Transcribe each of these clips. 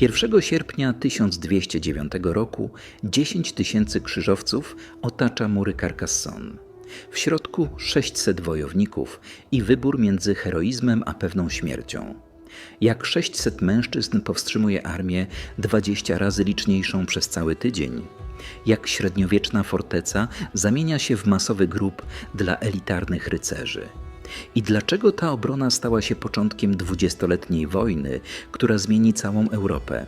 1 sierpnia 1209 roku 10 tysięcy krzyżowców otacza mury Carcassonne. W środku 600 wojowników i wybór między heroizmem a pewną śmiercią. Jak 600 mężczyzn powstrzymuje armię 20 razy liczniejszą przez cały tydzień. Jak średniowieczna forteca zamienia się w masowy grób dla elitarnych rycerzy. I dlaczego ta obrona stała się początkiem dwudziestoletniej wojny, która zmieni całą Europę?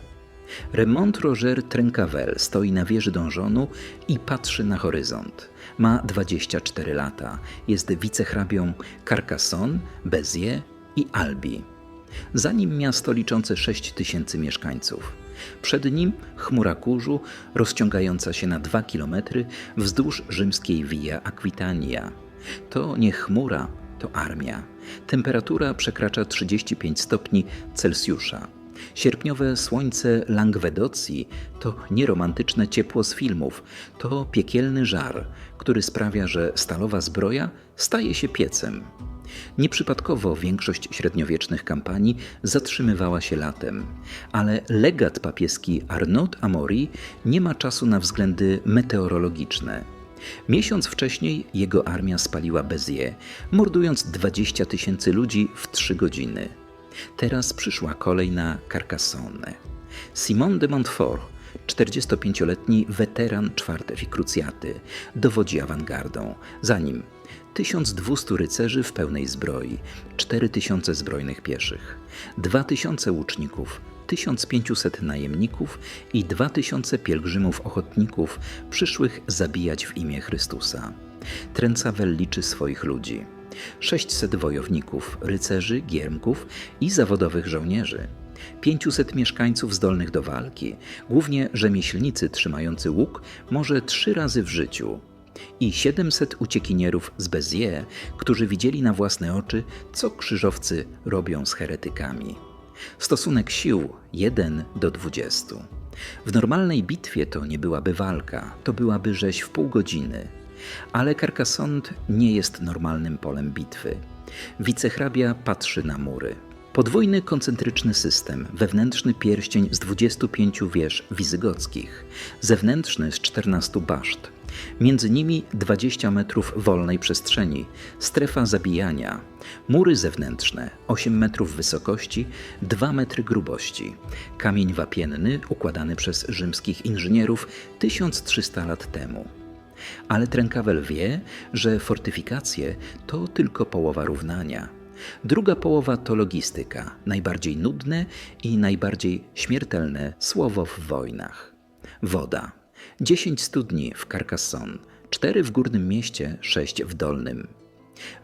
Raymond Roger Trencavel stoi na wieży dążonu i patrzy na horyzont. Ma 24 lata. Jest wicehrabią Carcassonne, Béziers i Albi. Za nim miasto liczące 6 tysięcy mieszkańców. Przed nim chmura kurzu rozciągająca się na 2 kilometry wzdłuż rzymskiej Via Aquitania. To nie chmura, to armia. Temperatura przekracza 35 stopni Celsjusza. Sierpniowe słońce Langwedocji to nieromantyczne ciepło z filmów, to piekielny żar, który sprawia, że stalowa zbroja staje się piecem. Nieprzypadkowo większość średniowiecznych kampanii zatrzymywała się latem, ale legat papieski Arnaud Amaury nie ma czasu na względy meteorologiczne. Miesiąc wcześniej jego armia spaliła Béziers, mordując 20 tysięcy ludzi w trzy godziny. Teraz przyszła kolej na Carcassonne. Simon de Montfort, 45-letni weteran czwartej krucjaty, dowodzi awangardą. Za nim 1200 rycerzy w pełnej zbroi, 4000 zbrojnych pieszych, 2000 łuczników, 1500 najemników i 2000 pielgrzymów ochotników przyszłych zabijać w imię Chrystusa. Trencawel liczy swoich ludzi. 600 wojowników, rycerzy, giermków i zawodowych żołnierzy. 500 mieszkańców zdolnych do walki, głównie rzemieślnicy trzymający łuk może trzy razy w życiu. I 700 uciekinierów z Béziers, którzy widzieli na własne oczy, co krzyżowcy robią z heretykami. Stosunek sił 1 do 20. W normalnej bitwie to nie byłaby walka, to byłaby rzeź w pół godziny. Ale Carcassonne nie jest normalnym polem bitwy. Wicehrabia patrzy na mury. Podwójny koncentryczny system, wewnętrzny pierścień z 25 wież wizygockich, zewnętrzny z 14 baszt. Między nimi 20 metrów wolnej przestrzeni, strefa zabijania, mury zewnętrzne 8 metrów wysokości, 2 metry grubości, kamień wapienny układany przez rzymskich inżynierów 1300 lat temu. Ale Trenkawel wie, że fortyfikacje to tylko połowa równania. Druga połowa to logistyka, najbardziej nudne i najbardziej śmiertelne słowo w wojnach. Woda. 10 studni w Carcassonne, 4 w górnym mieście, 6 w dolnym.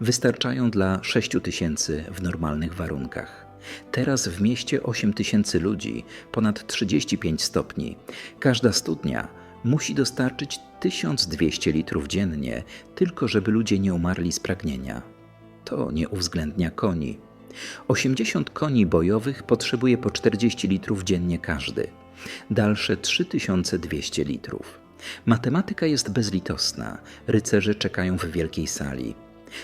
Wystarczają dla 6 tysięcy w normalnych warunkach. Teraz w mieście 8 tysięcy ludzi, ponad 35 stopni. Każda studnia musi dostarczyć 1200 litrów dziennie, tylko żeby ludzie nie umarli z pragnienia. To nie uwzględnia koni. 80 koni bojowych potrzebuje po 40 litrów dziennie każdy. Dalsze 3200 litrów. Matematyka jest bezlitosna. Rycerze czekają w wielkiej sali.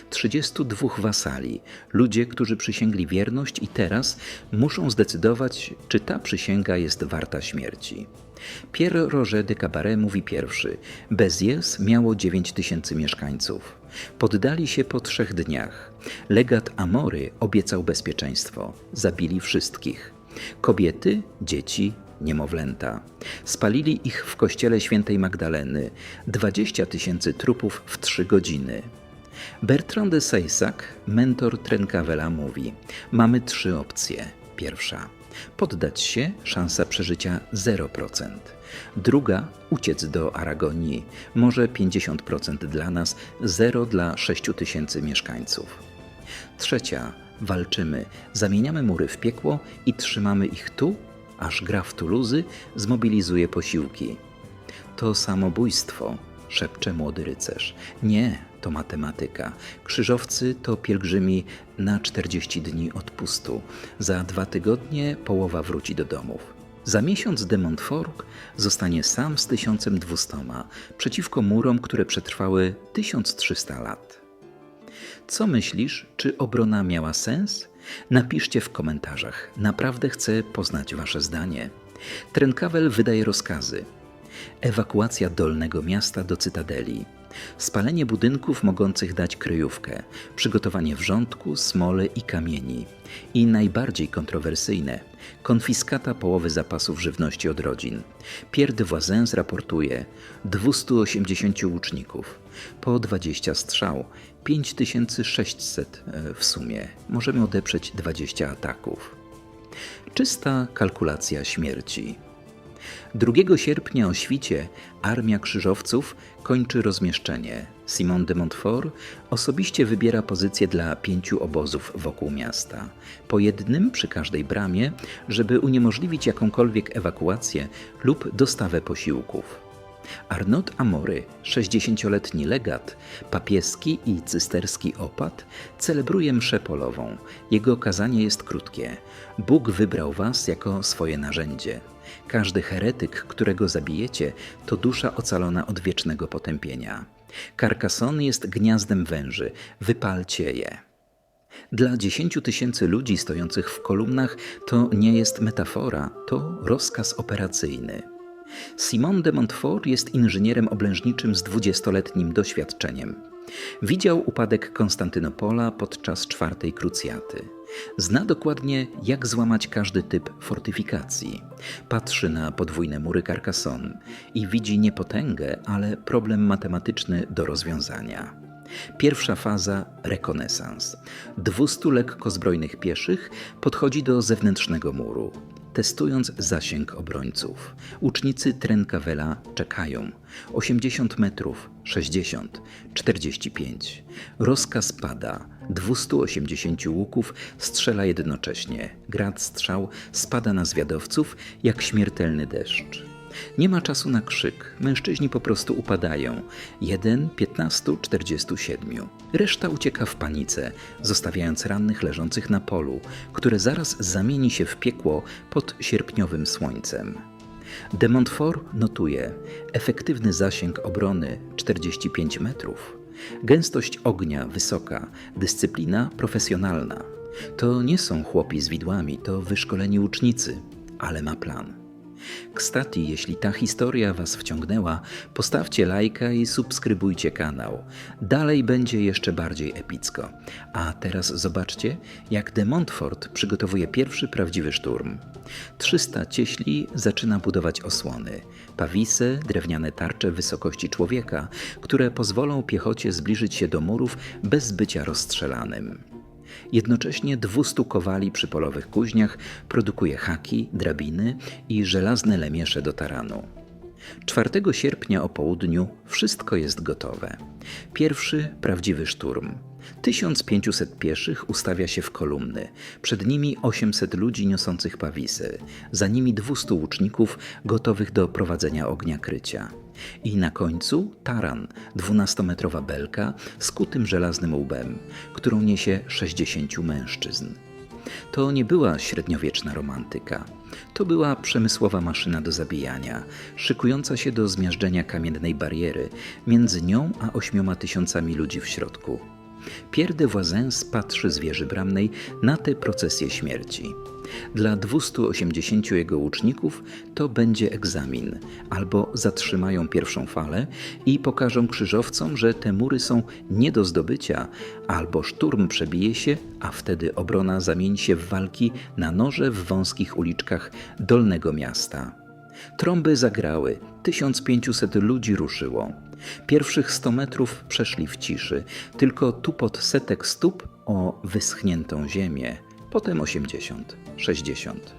32 wasali, ludzie, którzy przysięgli wierność i teraz muszą zdecydować, czy ta przysięga jest warta śmierci. Pierre Roger de Cabaret mówi pierwszy. Béziers miało 9 tysięcy mieszkańców. Poddali się po trzech dniach. Legat Amory obiecał bezpieczeństwo. Zabili wszystkich. Kobiety, dzieci, niemowlęta. Spalili ich w kościele świętej Magdaleny. 20 tysięcy trupów w trzy godziny. Bertrand de Seysac, mentor Trencavela, mówi: Mamy trzy opcje. Pierwsza poddać się, szansa przeżycia 0%. Druga uciec do Aragonii, może 50% dla nas, 0 dla 6 tysięcy mieszkańców. Trzecia walczymy, zamieniamy mury w piekło i trzymamy ich tu, aż graf Tuluzy zmobilizuje posiłki. To samobójstwo, szepcze młody rycerz. Nie, to matematyka. Krzyżowcy to pielgrzymi na 40 dni odpustu. Za dwa tygodnie połowa wróci do domów. Za miesiąc de Montfort zostanie sam z 1200 przeciwko murom, które przetrwały 1300 lat. Co myślisz, czy obrona miała sens? Napiszcie w komentarzach. Naprawdę chcę poznać Wasze zdanie. Trenkawel wydaje rozkazy. Ewakuacja dolnego miasta do cytadeli. Spalenie budynków mogących dać kryjówkę, przygotowanie wrzątku, smole i kamieni. I najbardziej kontrowersyjne konfiskata połowy zapasów żywności od rodzin. Pierre de Voisin raportuje 280 łuczników, po 20 strzał, 5600 e, w sumie. Możemy odeprzeć 20 ataków. Czysta kalkulacja śmierci. 2 sierpnia o świcie Armia Krzyżowców kończy rozmieszczenie. Simon de Montfort osobiście wybiera pozycję dla pięciu obozów wokół miasta, po jednym przy każdej bramie, żeby uniemożliwić jakąkolwiek ewakuację lub dostawę posiłków. Arnaud Amory, 60-letni legat, papieski i cysterski opat, celebruje mszę polową. Jego kazanie jest krótkie. Bóg wybrał was jako swoje narzędzie. Każdy heretyk, którego zabijecie, to dusza ocalona od wiecznego potępienia. Carcassonne jest gniazdem węży, wypalcie je. Dla dziesięciu tysięcy ludzi stojących w kolumnach to nie jest metafora, to rozkaz operacyjny. Simon de Montfort jest inżynierem oblężniczym z dwudziestoletnim doświadczeniem. Widział upadek Konstantynopola podczas czwartej krucjaty. Zna dokładnie, jak złamać każdy typ fortyfikacji. Patrzy na podwójne mury Carcassonne i widzi nie potęgę, ale problem matematyczny do rozwiązania. Pierwsza faza rekonesans. 200 lekko zbrojnych pieszych podchodzi do zewnętrznego muru testując zasięg obrońców. Ucznicy Trenkawela czekają. 80 metrów, 60, 45. Rozkaz pada. 280 łuków strzela jednocześnie. Grad strzał spada na zwiadowców jak śmiertelny deszcz. Nie ma czasu na krzyk. Mężczyźni po prostu upadają. Jeden, piętnastu, czterdziestu siedmiu. Reszta ucieka w panice, zostawiając rannych leżących na polu, które zaraz zamieni się w piekło pod sierpniowym słońcem. De Montfort notuje efektywny zasięg obrony 45 metrów, gęstość ognia wysoka, dyscyplina profesjonalna. To nie są chłopi z widłami, to wyszkoleni łucznicy, ale ma plan. Kstati, jeśli ta historia Was wciągnęła, postawcie lajka i subskrybujcie kanał. Dalej będzie jeszcze bardziej epicko. A teraz zobaczcie, jak de Montfort przygotowuje pierwszy prawdziwy szturm. 300 cieśli zaczyna budować osłony. Pawisy, drewniane tarcze wysokości człowieka, które pozwolą piechocie zbliżyć się do murów bez bycia rozstrzelanym. Jednocześnie 200 kowali przy polowych kuźniach produkuje haki, drabiny i żelazne lemiesze do taranu. 4 sierpnia o południu wszystko jest gotowe. Pierwszy prawdziwy szturm. 1500 pieszych ustawia się w kolumny, przed nimi 800 ludzi niosących pawisy, za nimi 200 łuczników gotowych do prowadzenia ognia krycia. I na końcu taran, dwunastometrowa belka z kutym żelaznym łbem, którą niesie 60 mężczyzn. To nie była średniowieczna romantyka. To była przemysłowa maszyna do zabijania, szykująca się do zmiażdżenia kamiennej bariery między nią a ośmioma tysiącami ludzi w środku. Pierre de spatrzy z wieży bramnej na tę procesję śmierci. Dla 280 jego łuczników to będzie egzamin, albo zatrzymają pierwszą falę i pokażą krzyżowcom, że te mury są nie do zdobycia, albo szturm przebije się, a wtedy obrona zamieni się w walki na noże w wąskich uliczkach dolnego miasta. Trąby zagrały, 1500 ludzi ruszyło. Pierwszych 100 metrów przeszli w ciszy, tylko tupot setek stóp o wyschniętą ziemię, potem 80, 60.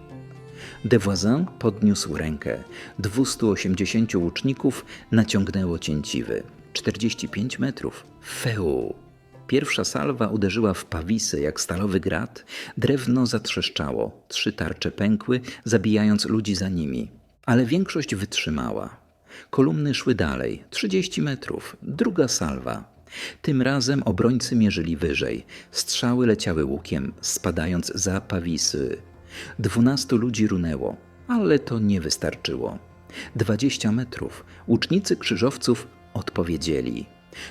De Voisin podniósł rękę. 280 łuczników naciągnęło cięciwy. 45 metrów. Feu! Pierwsza salwa uderzyła w pawisy jak stalowy grat, drewno zatrzeszczało, trzy tarcze pękły, zabijając ludzi za nimi. Ale większość wytrzymała. Kolumny szły dalej, 30 metrów, druga salwa. Tym razem obrońcy mierzyli wyżej. Strzały leciały łukiem, spadając za pawisy. Dwunastu ludzi runęło, ale to nie wystarczyło. Dwadzieścia metrów. Łucznicy krzyżowców odpowiedzieli.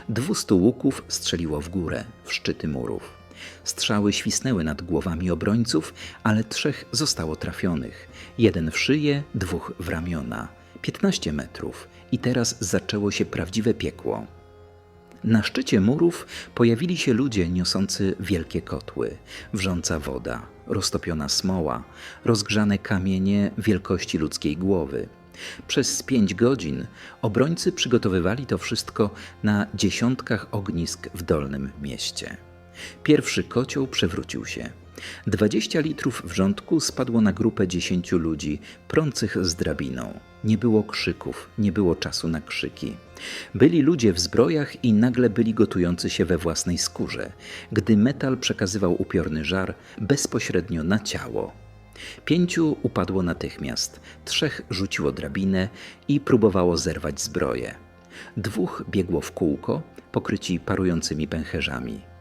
Dwustu łuków strzeliło w górę, w szczyty murów. Strzały świsnęły nad głowami obrońców, ale trzech zostało trafionych. Jeden w szyję, dwóch w ramiona. 15 metrów i teraz zaczęło się prawdziwe piekło. Na szczycie murów pojawili się ludzie niosący wielkie kotły, wrząca woda, roztopiona smoła, rozgrzane kamienie wielkości ludzkiej głowy. Przez pięć godzin obrońcy przygotowywali to wszystko na dziesiątkach ognisk w dolnym mieście. Pierwszy kocioł przewrócił się. Dwadzieścia litrów wrzątku spadło na grupę dziesięciu ludzi, prących z drabiną. Nie było krzyków, nie było czasu na krzyki. Byli ludzie w zbrojach i nagle byli gotujący się we własnej skórze, gdy metal przekazywał upiorny żar bezpośrednio na ciało. Pięciu upadło natychmiast, trzech rzuciło drabinę i próbowało zerwać zbroję. Dwóch biegło w kółko, pokryci parującymi pęcherzami.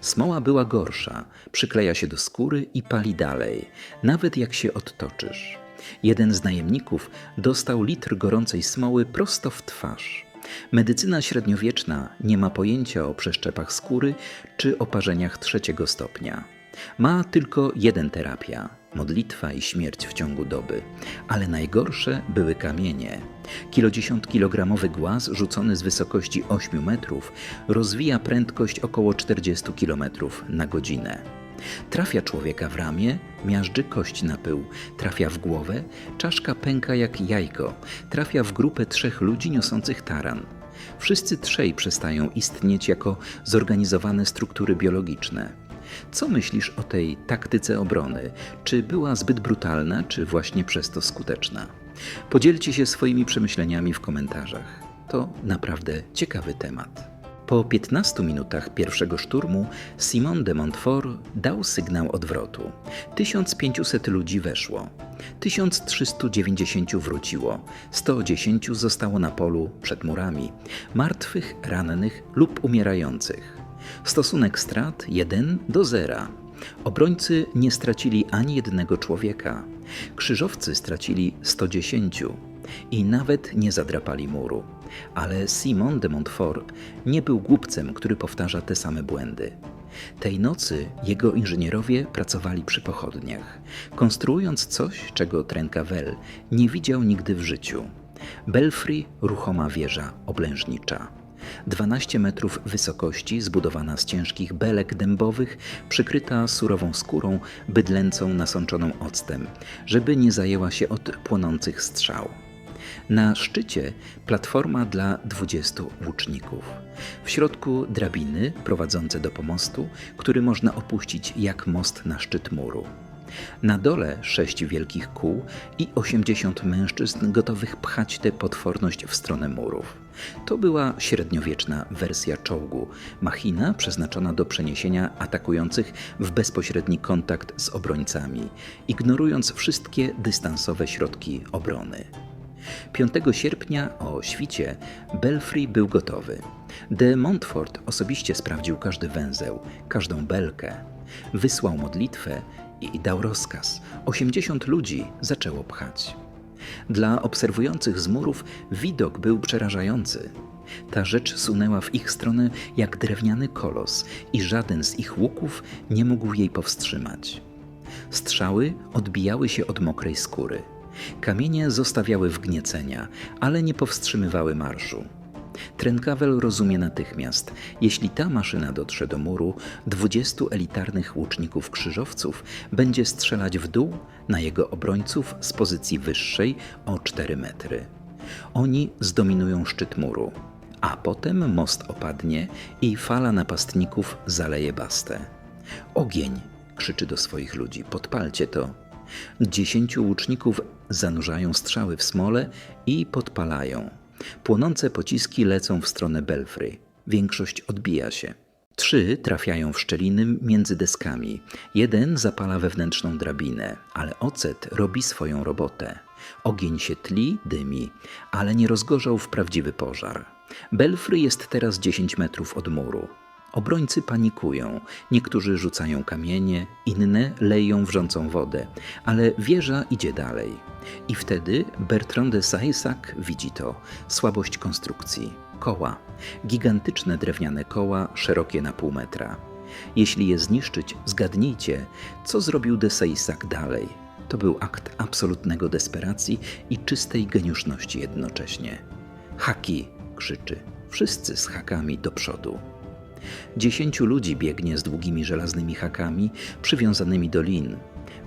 Smoła była gorsza, przykleja się do skóry i pali dalej, nawet jak się odtoczysz. Jeden z najemników dostał litr gorącej smoły prosto w twarz. Medycyna średniowieczna nie ma pojęcia o przeszczepach skóry czy oparzeniach trzeciego stopnia. Ma tylko jeden terapia modlitwa i śmierć w ciągu doby, ale najgorsze były kamienie. Kilodziesiąt kilogramowy głaz rzucony z wysokości 8 metrów rozwija prędkość około 40 km na godzinę. Trafia człowieka w ramię, miażdży kość na pył, trafia w głowę, czaszka pęka jak jajko, trafia w grupę trzech ludzi niosących taran. Wszyscy trzej przestają istnieć jako zorganizowane struktury biologiczne. Co myślisz o tej taktyce obrony? Czy była zbyt brutalna, czy właśnie przez to skuteczna? Podzielcie się swoimi przemyśleniami w komentarzach. To naprawdę ciekawy temat. Po 15 minutach pierwszego szturmu Simon de Montfort dał sygnał odwrotu. 1500 ludzi weszło, 1390 wróciło, 110 zostało na polu przed murami, martwych, rannych lub umierających. Stosunek strat 1 do 0. Obrońcy nie stracili ani jednego człowieka. Krzyżowcy stracili 110 i nawet nie zadrapali muru. Ale Simon de Montfort nie był głupcem, który powtarza te same błędy. Tej nocy jego inżynierowie pracowali przy pochodniach, konstruując coś, czego Trencavel nie widział nigdy w życiu. Belfry ruchoma wieża oblężnicza. 12 metrów wysokości, zbudowana z ciężkich belek dębowych, przykryta surową skórą, bydlęcą nasączoną octem, żeby nie zajęła się od płonących strzał. Na szczycie platforma dla 20 łuczników. W środku drabiny prowadzące do pomostu, który można opuścić jak most na szczyt muru. Na dole sześć wielkich kół i osiemdziesiąt mężczyzn gotowych pchać tę potworność w stronę murów. To była średniowieczna wersja czołgu, machina przeznaczona do przeniesienia atakujących w bezpośredni kontakt z obrońcami, ignorując wszystkie dystansowe środki obrony. 5 sierpnia o świcie Belfry był gotowy. De Montfort osobiście sprawdził każdy węzeł, każdą belkę. Wysłał modlitwę i dał rozkaz. 80 ludzi zaczęło pchać. Dla obserwujących z murów widok był przerażający. Ta rzecz sunęła w ich stronę jak drewniany kolos i żaden z ich łuków nie mógł jej powstrzymać. Strzały odbijały się od mokrej skóry. Kamienie zostawiały wgniecenia, ale nie powstrzymywały marszu. Trenkawel rozumie natychmiast, jeśli ta maszyna dotrze do muru, 20 elitarnych łuczników krzyżowców będzie strzelać w dół na jego obrońców z pozycji wyższej o 4 metry. Oni zdominują szczyt muru, a potem most opadnie i fala napastników zaleje bastę. Ogień! krzyczy do swoich ludzi: podpalcie to. Dziesięciu łuczników zanurzają strzały w smole i podpalają. Płonące pociski lecą w stronę Belfry. Większość odbija się. Trzy trafiają w szczeliny między deskami. Jeden zapala wewnętrzną drabinę, ale ocet robi swoją robotę. Ogień się tli, dymi, ale nie rozgorzał w prawdziwy pożar. Belfry jest teraz 10 metrów od muru. Obrońcy panikują, niektórzy rzucają kamienie, inne leją wrzącą wodę, ale wieża idzie dalej. I wtedy Bertrand de Saissac widzi to słabość konstrukcji. Koła, gigantyczne drewniane koła, szerokie na pół metra. Jeśli je zniszczyć, zgadnijcie, co zrobił Deseisak dalej. To był akt absolutnego desperacji i czystej geniuszności jednocześnie. Haki! krzyczy. Wszyscy z hakami do przodu. Dziesięciu ludzi biegnie z długimi żelaznymi hakami przywiązanymi do lin.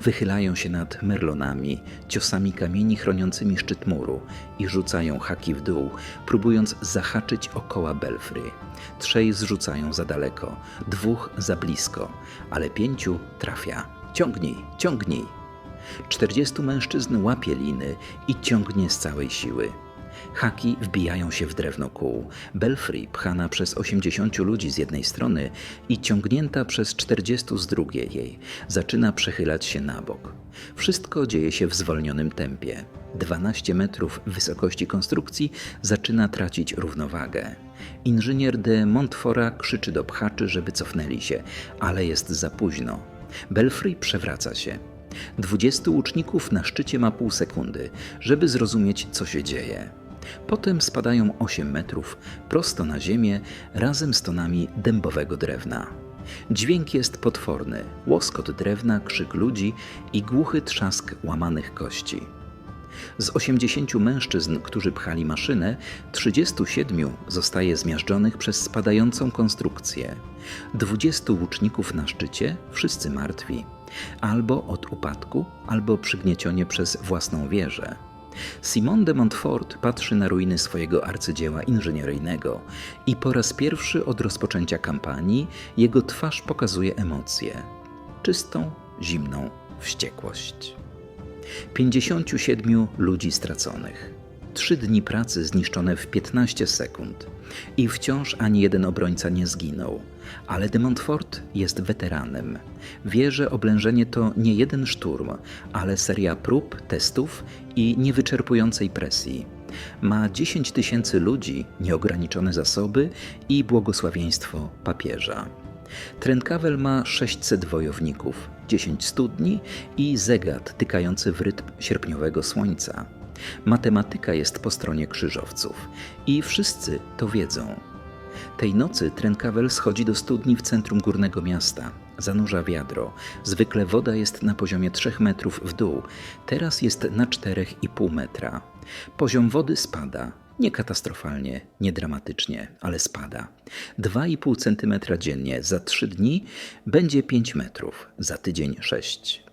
Wychylają się nad merlonami, ciosami kamieni chroniącymi szczyt muru i rzucają haki w dół, próbując zahaczyć okoła Belfry. Trzej zrzucają za daleko, dwóch za blisko, ale pięciu trafia. Ciągnij, ciągnij! Czterdziestu mężczyzn łapie liny i ciągnie z całej siły. Haki wbijają się w drewno kół. Belfry pchana przez 80 ludzi z jednej strony i ciągnięta przez 40 z drugiej jej zaczyna przechylać się na bok. Wszystko dzieje się w zwolnionym tempie. 12 metrów wysokości konstrukcji zaczyna tracić równowagę. Inżynier de Montfora krzyczy do pchaczy, żeby cofnęli się, ale jest za późno. Belfry przewraca się. Dwudziestu łuczników na szczycie ma pół sekundy, żeby zrozumieć, co się dzieje. Potem spadają 8 metrów prosto na ziemię razem z tonami dębowego drewna. Dźwięk jest potworny: łoskot drewna, krzyk ludzi i głuchy trzask łamanych kości. Z 80 mężczyzn, którzy pchali maszynę, 37 zostaje zmiażdżonych przez spadającą konstrukcję. 20 łuczników na szczycie, wszyscy martwi, albo od upadku, albo przygniecione przez własną wieżę. Simon de Montfort patrzy na ruiny swojego arcydzieła inżynieryjnego i po raz pierwszy od rozpoczęcia kampanii jego twarz pokazuje emocje czystą, zimną wściekłość. 57 ludzi straconych. Trzy dni pracy zniszczone w 15 sekund. I wciąż ani jeden obrońca nie zginął. Ale de Montfort jest weteranem. Wie, że oblężenie to nie jeden szturm, ale seria prób, testów i niewyczerpującej presji. Ma 10 tysięcy ludzi, nieograniczone zasoby i błogosławieństwo papieża. Trenkawel ma 600 wojowników, 10 studni i zegat tykający w rytm sierpniowego słońca. Matematyka jest po stronie krzyżowców i wszyscy to wiedzą. Tej nocy Trenkawel schodzi do studni w centrum górnego miasta. Zanurza wiadro. Zwykle woda jest na poziomie 3 metrów w dół, teraz jest na 4,5 metra. Poziom wody spada. Nie katastrofalnie, nie dramatycznie, ale spada. 2,5 cm dziennie za 3 dni będzie 5 metrów, za tydzień 6.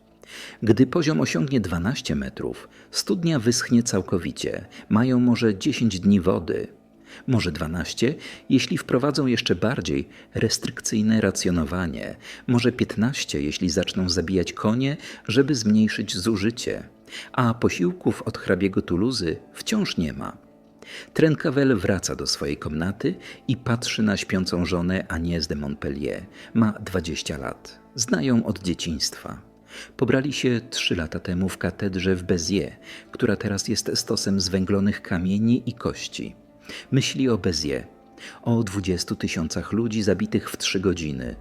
Gdy poziom osiągnie 12 metrów, studnia wyschnie całkowicie. Mają może 10 dni wody, może 12, jeśli wprowadzą jeszcze bardziej restrykcyjne racjonowanie, może 15, jeśli zaczną zabijać konie, żeby zmniejszyć zużycie, a posiłków od hrabiego Tuluzy wciąż nie ma. Trencavelle wraca do swojej komnaty i patrzy na śpiącą żonę Agnès de Montpellier. Ma 20 lat. Znają od dzieciństwa. Pobrali się trzy lata temu w katedrze w Beziers, która teraz jest stosem zwęglonych kamieni i kości. Myśli o Beziers, o 20 tysiącach ludzi zabitych w trzy godziny,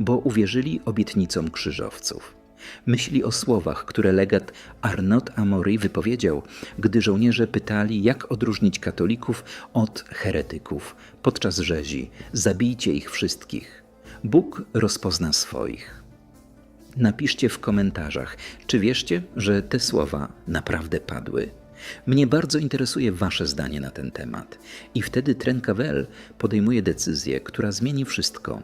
bo uwierzyli obietnicom krzyżowców. Myśli o słowach, które legat Arnaud Amory wypowiedział, gdy żołnierze pytali, jak odróżnić katolików od heretyków podczas rzezi: Zabijcie ich wszystkich. Bóg rozpozna swoich. Napiszcie w komentarzach, czy wierzcie, że te słowa naprawdę padły. Mnie bardzo interesuje Wasze zdanie na ten temat. I wtedy Trencavel podejmuje decyzję, która zmieni wszystko.